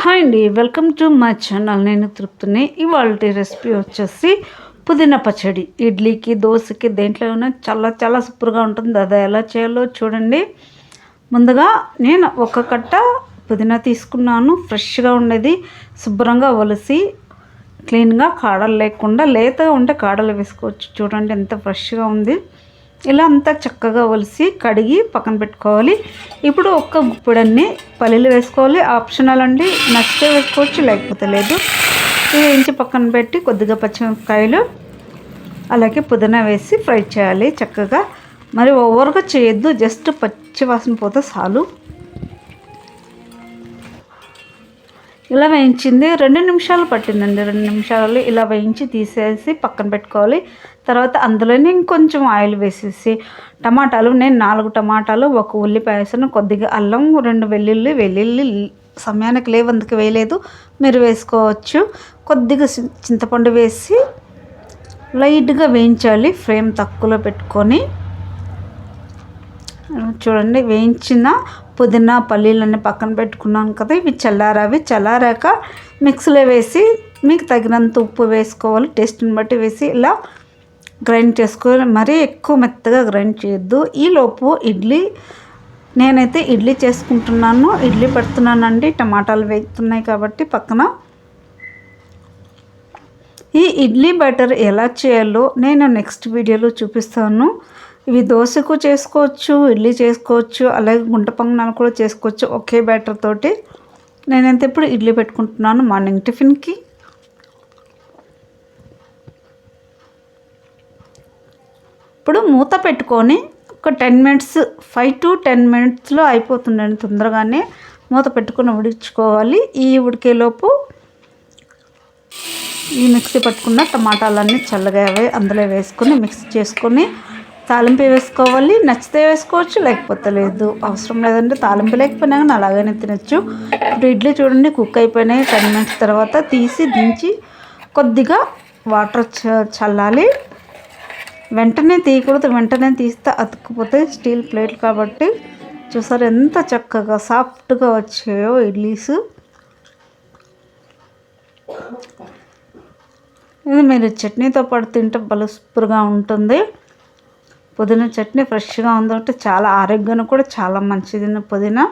Hi అండి welcome to my channel. నేను తృప్తిని. ఇవాళ రెసిపీ వచ్చేసి పుదీనా పచ్చడి. ఇడ్లీకి దోశకి దేంట్లో అయినా చాలా చాలా సూపర్గా ఉంటుంది. అది ఎలా చేయాలో చూడండి. ముందుగా నేను ఒక కట్ట పుదీనా తీసుకున్నాను. ఫ్రెష్గా ఉండేది. శుభ్రంగా ఒలిసి క్లీన్గా కాడలు లేకుండా లేతగా ఉంటే కాడలు వేసుకోవచ్చు. చూడండి ఎంత ఫ్రెష్గా ఉంది. ఇలా అంతా చక్కగా ఒలిసి కడిగి పక్కన పెట్టుకోవాలి. ఇప్పుడు ఒక్క గుప్పిడన్ని పల్లీలు వేసుకోవాలి. ఆప్షనల్ అండి నచ్చితే వేసుకోవచ్చు లేకపోతే లేదు. ఇది వేయించి పక్కన పెట్టి కొద్దిగా పచ్చిమిరపకాయలు అలాగే పుదీనా వేసి ఫ్రై చేయాలి చక్కగా. మరి ఓవర్గా చేయొద్దు జస్ట్ పచ్చి వాసన పోతే చాలు. ఇలా వేయించింది. రెండు నిమిషాలు పట్టిందండి. రెండు నిమిషాలు ఇలా వేయించి తీసేసి పక్కన పెట్టుకోవాలి. తర్వాత అందులోనే ఇంకొంచెం ఆయిల్ వేసేసి టమాటాలు నేను నాలుగు టమాటాలు ఒక ఉల్లిపాయసను కొద్దిగా అల్లం రెండు వెల్లుల్లి వెల్లుల్లి సమయానికి లేవు అందుకు వేయలేదు. మీరు వేసుకోవచ్చు. కొద్దిగా చింతపండు వేసి లైట్గా వేయించాలి. ఫ్రేమ్ తక్కువలో పెట్టుకొని. చూడండి వేయించిన పుదీనా పల్లీలన్నీ పక్కన పెట్టుకున్నాను కదా ఇవి చల్లారవి. చల్లారాక మిక్సీలో వేసి మీకు తగినంత ఉప్పు వేసుకోవాలి. టేస్ట్ని బట్టి వేసి ఇలా గ్రైండ్ చేసుకోవాలి మరీ ఎక్కువ మెత్తగా గ్రైండ్ చేయొద్దు. ఈలోపు ఇడ్లీ నేనైతే ఇడ్లీ చేసుకుంటున్నాను. ఇడ్లీ పెడుతున్నానండి. టమాటాలు వేగుతున్నాయి కాబట్టి పక్కన. ఈ ఇడ్లీ బటర్ ఎలా చేయాలో నేను నెక్స్ట్ వీడియోలో చూపిస్తాను. ఇవి దోశకు చేసుకోవచ్చు ఇడ్లీ చేసుకోవచ్చు అలాగే గుంట పొంగనాలు కూడా చేసుకోవచ్చు ఒకే బ్యాటర్ తోటి. నేనైతే ఇప్పుడు ఇడ్లీ పెట్టుకుంటున్నాను మార్నింగ్ టిఫిన్కి. ఇప్పుడు మూత పెట్టుకొని ఒక ten minutes five to ten మినిట్స్లో అయిపోతుందండి తొందరగానే. మూత పెట్టుకుని ఉడికించుకోవాలి. ఈ ఉడికేలోపు ఈ మిక్సీ పట్టుకున్న టమాటాలన్నీ చల్లగా అందులో వేసుకొని మిక్స్ చేసుకొని తాలింపు వేసుకోవాలి. నచ్చితే వేసుకోవచ్చు లేకపోతే లేదు. అవసరం లేదంటే తాలింపు లేకపోయినా కానీ అలాగనే తినచ్చు. ఇప్పుడు ఇడ్లీ చూడండి కుక్ అయిపోయినాయి. టెన్ మినిట్స్ తర్వాత తీసి దించి కొద్దిగా వాటర్ చల్లాలి. వెంటనే తీయకూడదు. వెంటనే తీస్తే అతుక్కుపోతే స్టీల్ ప్లేట్ కాబట్టి. చూసారు ఎంత చక్కగా సాఫ్ట్గా వచ్చాయో ఇడ్లీస్. ఇది మీరు చట్నీతో పాటు తింటే బలుసుపురుగా ఉంటుంది. పుదీనా చట్నీ ఫ్రెష్గా ఉందంటే చాలా ఆరోగ్యానికి కూడా చాలా మంచిది పుదీనా.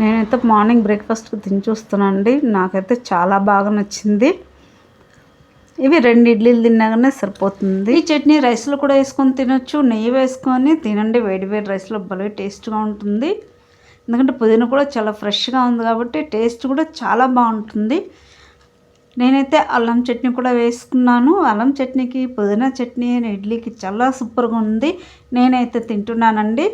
నేనైతే మార్నింగ్ బ్రేక్ఫాస్ట్కి తిని చూస్తున్నానండి. నాకైతే చాలా బాగా నచ్చింది. ఇవి రెండు ఇడ్లీలు తిన్నాగానే సరిపోతుంది. ఈ చట్నీ రైస్లో కూడా వేసుకొని తినొచ్చు. నెయ్యి వేసుకొని తినండి. వేడి వేడి రైస్లో భలే టేస్ట్గా ఉంటుంది. ఎందుకంటే పుదీనా కూడా చాలా ఫ్రెష్గా ఉంది కాబట్టి టేస్ట్ కూడా చాలా బాగుంటుంది. నేనైతే అల్లం చట్నీ కూడా వేసుకున్నాను. అల్లం చట్నీకి పుదీనా చట్నీ ఇడ్లీకి చాలా సూపర్గా ఉంది. నేనైతే తింటున్నానండి.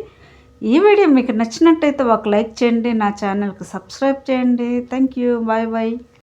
ఈ వీడియో మీకు నచ్చినట్టయితే ఒక లైక్ చేయండి. నా ఛానల్కి సబ్స్క్రైబ్ చేయండి. Thank you. Bye bye.